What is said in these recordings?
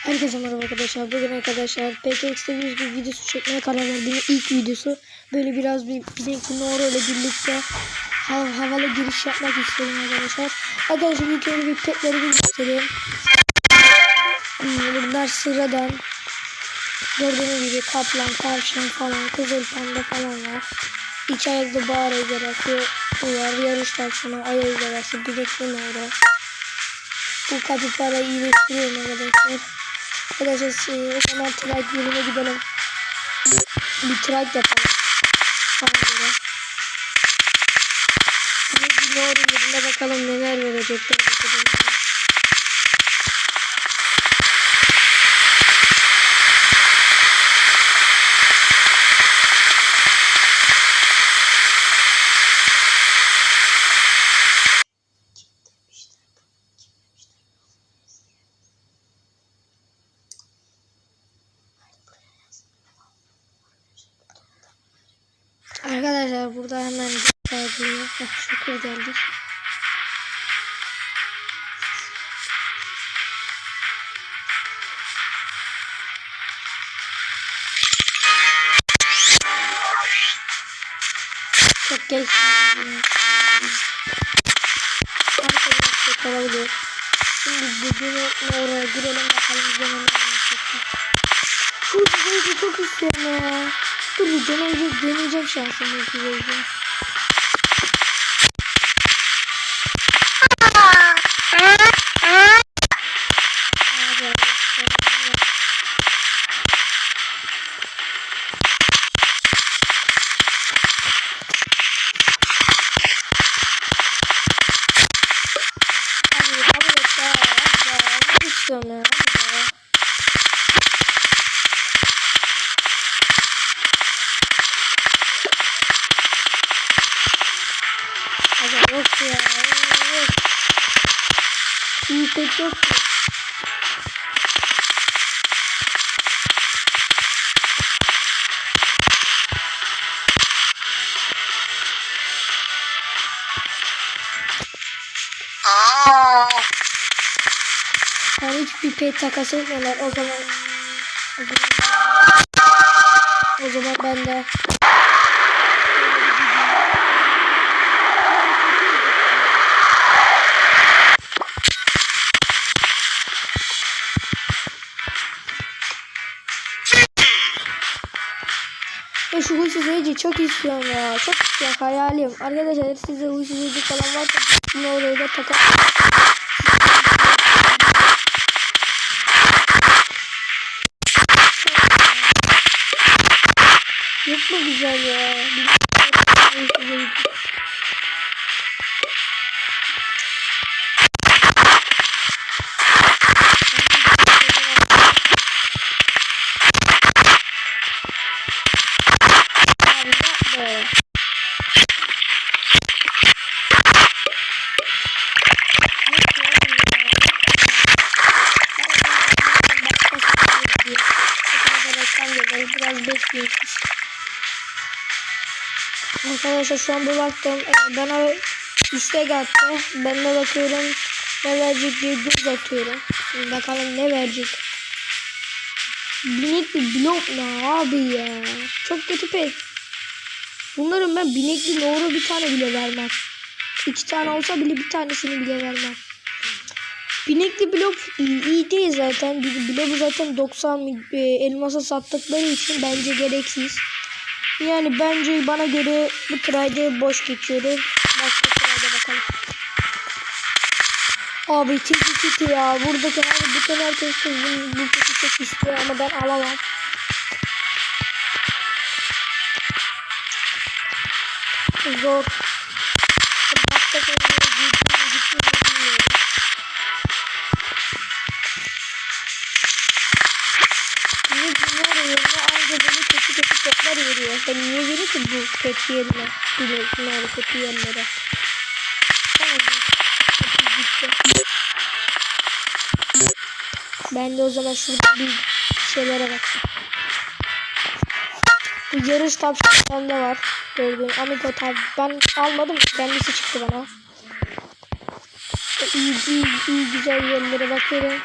Herkese merhaba arkadaşlar. Bugün arkadaşlar PKX'de bir, bir videosu çekmeye karar verdim. İlk videosu. Böyle biraz bir Bizimki Noro ile birlikte hav havalı giriş yapmak istedim arkadaşlar. Arkadaşlar ilk önce bir petleri göstereyim. Hmm, Bunlar sıradan. Gördüğünüz gibi kaplan, tavşan falan, kızıl panda falan var. İç ayaklı bağır ejderhası var. Yarış tavşanı, ay ejderhası, bilekli Noro. Bu kapipara iyileştiriyorum arkadaşlar. Arkadaşlar e, o zaman trike yerine gidelim. Bir trike yapalım. Bir yerine bakalım neler verecekler. Bakalım. Arkadaşlar burada hemen gösterdiğim şükür geldik. Çok geç. Arkadaşlar olabilir. Şimdi dediğini oraya girelim bakalım bize neler verecekler. Şu çok istiyorum ya. Bir deneyeceğim, deneyeceğim şansımı Pek yok. Yani hiçbir pet takas etmiyorlar. O zaman o zaman, o zaman ben de Ya şu huysuz Ece çok istiyorum ya. Çok istiyorum hayalim. Arkadaşlar size huysuz Ece falan varsa bunu oraya da takar. Bekliyoruz. Arkadaşlar şu an bir baktım. Ee, bana istek attı. Ben de bakıyorum ne verecek diye göz atıyorum. Şimdi bakalım ne verecek. Binekli blok ne abi ya. Çok kötü pek. Bunların ben binekli doğru bir tane bile vermem. İki tane olsa bile bir tanesini bile vermem. Binekli blok iyi, değil zaten. Bir bloğu zaten 90 e, elmasa sattıkları için bence gereksiz. Yani bence bana göre bu trade boş geçiyorum. Başka trade bakalım. Abi tiki tiki ya. Buradaki her bütün herkes kızım bu tiki çok istiyor ama ben alamam. Zor. Bunlar yerine ayrıca böyle kötü kötü petler veriyor. Ben niye verir ki bu pet yerine? Biliyorsun öyle kötü yerlere. Ben de o zaman şurada bir şeylere bak. Bu yarış tavşanlarında var. Gördüğün Amigo tab. Ben almadım. Kendisi çıktı bana. İyi, iyi, iyi güzel yerlere bakıyorum.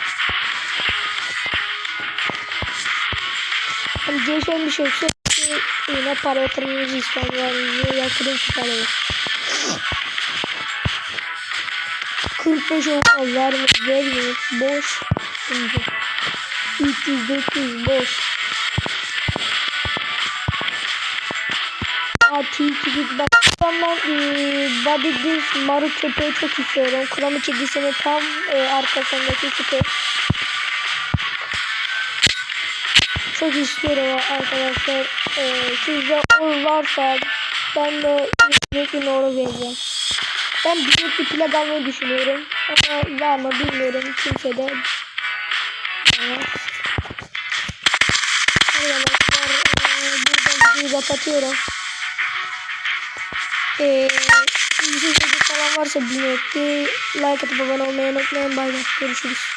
Hani değişen bir şey yoksa yine para yatırmamızı istiyorum. Yani yatırım şu parayı. 45 olmaz verme, vermiyor. Boş. Şimdi. 300 400 boş. Tilki git bak. Ben e, Bobby Diz Maru köpeği çok istiyorum. Kurami kedisini tam e, arkasındaki köpek. Çok istiyorum arkadaşlar. E, sizde o varsa ben de bir doğru vereceğim. Ben bir plak almayı düşünüyorum. Ama var mı bilmiyorum. Kimse de Evet. Arkadaşlar eee, burada videoyu kapatıyorum. Eee şey falan varsa bilmiyorum. Like atıp abone olmayı unutmayın. Bay bay. Görüşürüz.